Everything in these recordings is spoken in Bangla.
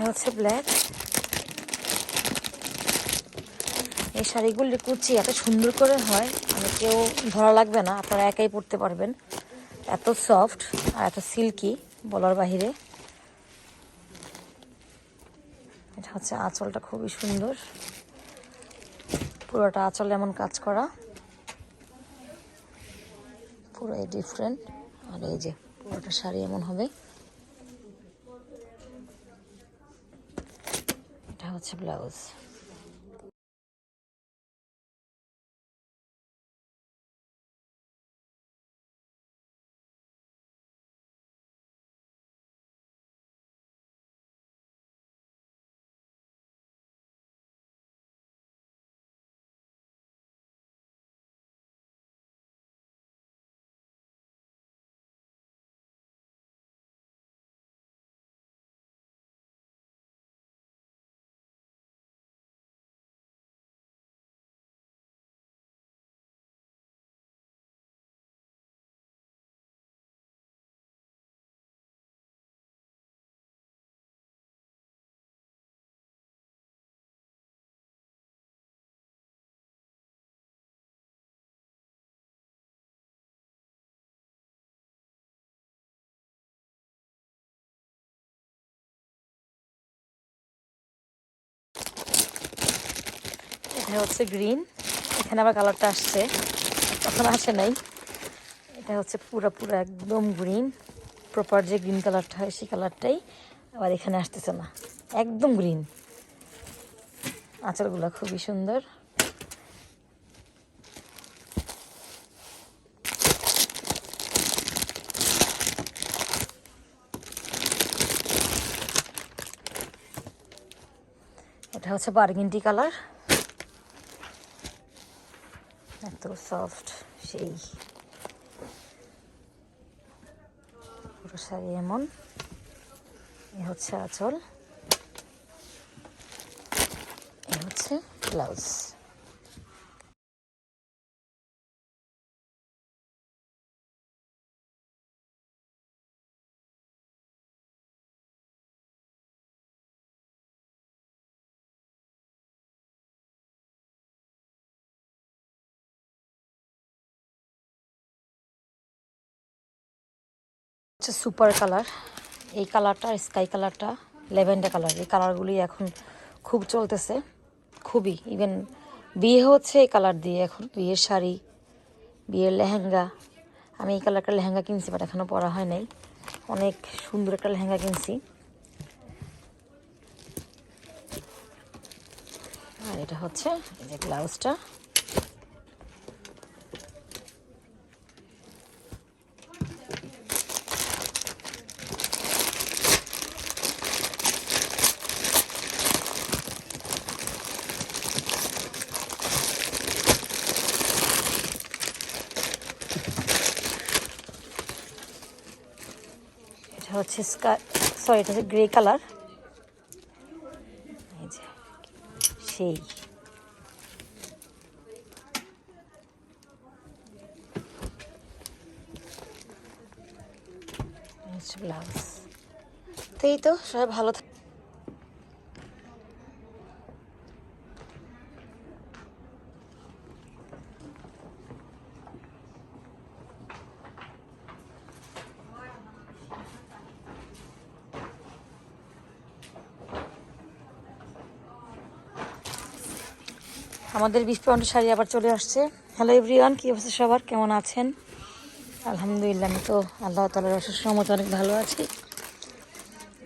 এটা হচ্ছে ব্ল্যাক এই শাড়িগুলির কুচি, এত সুন্দর করে হয় মানে কেউ ধরা লাগবে না, আপনারা একাই পরতে পারবেন। এত সফট আর এত সিল্কি বলার বাহিরে। এটা হচ্ছে আঁচলটা খুবই সুন্দর। পুরোটা আঁচল এমন কাজ করা। পুরো ডিফারেন্ট আর এই যে পুরোটা শাড়ি এমন হবে এটা হচ্ছে ব্লাউজ এটা হচ্ছে গ্রিন, এখানে আবার কালারটা আসছে তখন আসে নাই। এটা হচ্ছে পুরো পুরো একদম গ্রিন প্রপার যে গ্রিন কালারটা হয় সেই কালারটাই আবার এখানে আসতেছে না, একদম গ্রিন। আচারগুলো খুবই সুন্দর। এটা হচ্ছে বার্গিনটি কালার। এত সফট সেই। পুরো শাড়ি এমন। এ হচ্ছে আঁচল। এ হচ্ছে ব্লাউজ হচ্ছে সুপার কালার এই কালারটা স্কাই কালারটা ল্যাভেন্ডার কালার এই কালারগুলি এখন খুব চলতেছে। খুবই ইভেন বিয়ে হচ্ছে এই কালার দিয়ে এখন। বিয়ের শাড়ি, বিয়ের লেহেঙ্গা। আমি এই কালারটা লেহেঙ্গা কিনছি বাট এখনও পরা হয় নাই। অনেক সুন্দর একটা লেহেঙ্গা কিনছি। আর এটা হচ্ছে এই যে ব্লাউজটা। হচ্ছে সরি এটা গ্রে কালার সেই। ব্লাউজ তো এই তো সবাই ভালো থাক আমাদের বিশ পাউন্ড শাড়ি আবার চলে আসছে। হ্যালো এভরিওয়ান কী অবস্থা সবার? কেমন আছেন? আলহামদুলিল্লাহ, আমি তো আল্লাহ তালার অসুস্থ মতো অনেক ভালো আছি।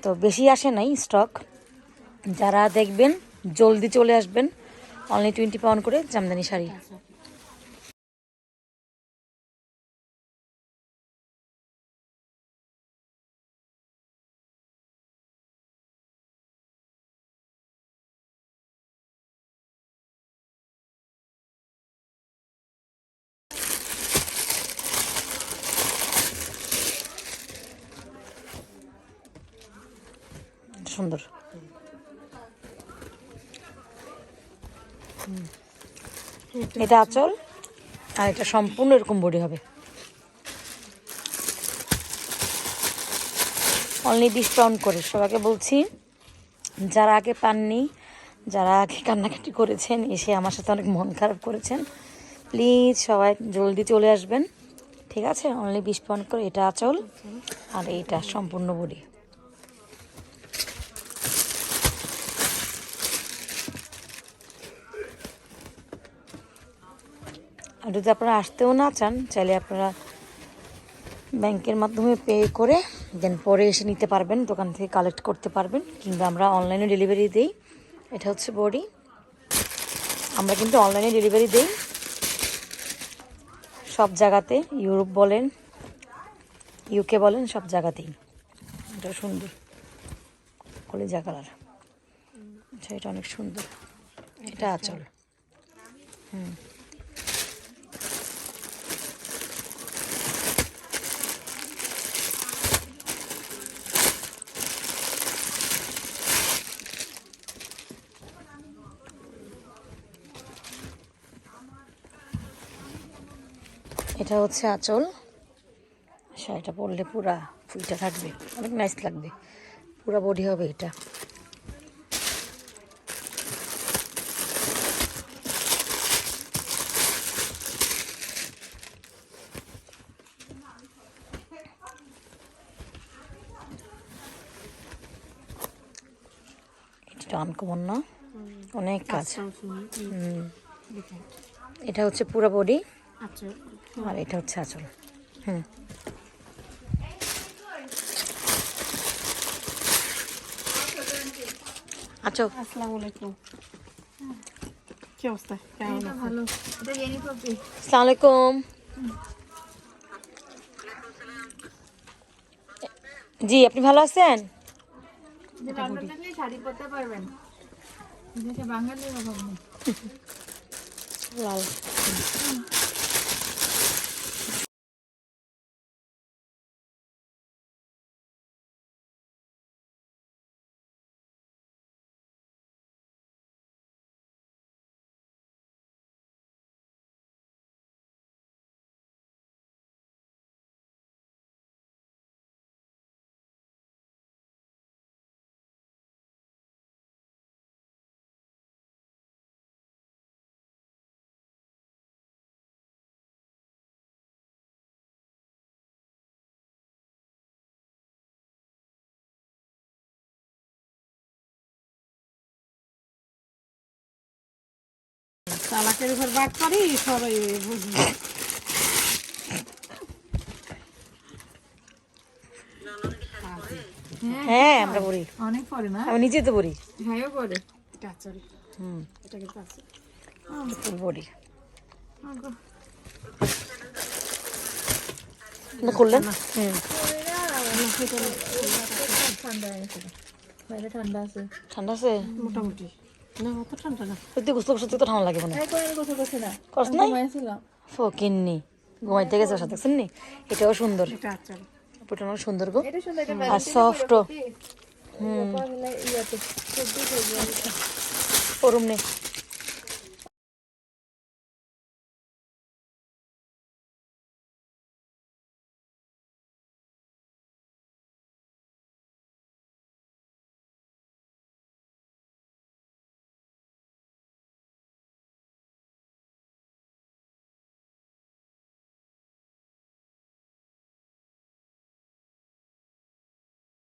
তো বেশি আসে নাই স্টক যারা দেখবেন, জলদি চলে আসবেন। অনলি টোয়েন্টি পাউন্ড করে জামদানি শাড়ি। সুন্দর এটা আচল আর এটা সম্পূর্ণ এরকম বডি হবে। অনলি পাউন্ড করে সবাইকে বলছি যারা আগে পাননি যারা আগে কান্নাকাটি করেছেন এসে আমার সাথে অনেক মন খারাপ করেছেন প্লিজ সবাই জলদি চলে আসবেন। ঠিক আছে? অনলি বিশ পাউন্ড করে এটা আচল আর এইটা সম্পূর্ণ বডি। আর যদি আপনারা আসতেও না চান, চাইলে আপনারা ব্যাংকের মাধ্যমে পে করে দেন, পরে এসে নিতে পারবেন, দোকান থেকে কালেক্ট করতে পারবেন কিংবা আমরা অনলাইনে ডেলিভারি দিই। এটা হচ্ছে বডি। আমরা কিন্তু অনলাইনে ডেলিভারি দিই। সব জায়গাতে, ইউরোপ বলেন ইউকে বলেন, সব জায়গাতেই। এটা সুন্দর। কলিজা কালার। আচ্ছা এটা অনেক সুন্দর। এটা আচল। হুম। এটা হচ্ছে আঁচল। শাড়িটা পরলে পুরা ফুলটা থাকবে। অনেক নাইস লাগবে। পুরা বডি হবে এটা। এটা আনকমন না? অনেক কাজ। এটা হচ্ছে পুরো বডি আচ্ছা আর এটা হচ্ছে আঁচল। হুম আচ্ছা আসসালামু আলাইকুম। কি অবস্থা? কেমন? ভালো। আসসালামু আলাইকুম। জি আপনি ভালো আছেন? যে চালাকের উপর বাদ করি সবাই বুঝবে। হ্যাঁ আমরা পড়ি। অনেক পরে না? আমি নিজে তো পড়ি। পরে এটা আচল হুম। এটা কিন্তু আছে। ফুল বডি না করলেন? হুম। ঠান্ডা ঠান্ডা আছে। ঠান্ডা আছে? মোটামুটি। না অত ঠান্ডা না। তুই গোসল করতে তো ঠান্ডা লাগে মনে হয়। এই করে না? করছ ফকিন্নি ঘুমাইতে গেছে সাথে দেখছেন নি? এটাও সুন্দর। এটা অনেক সুন্দর গো। এটা সুন্দর একটা আর সফট হুম। ওরম নেই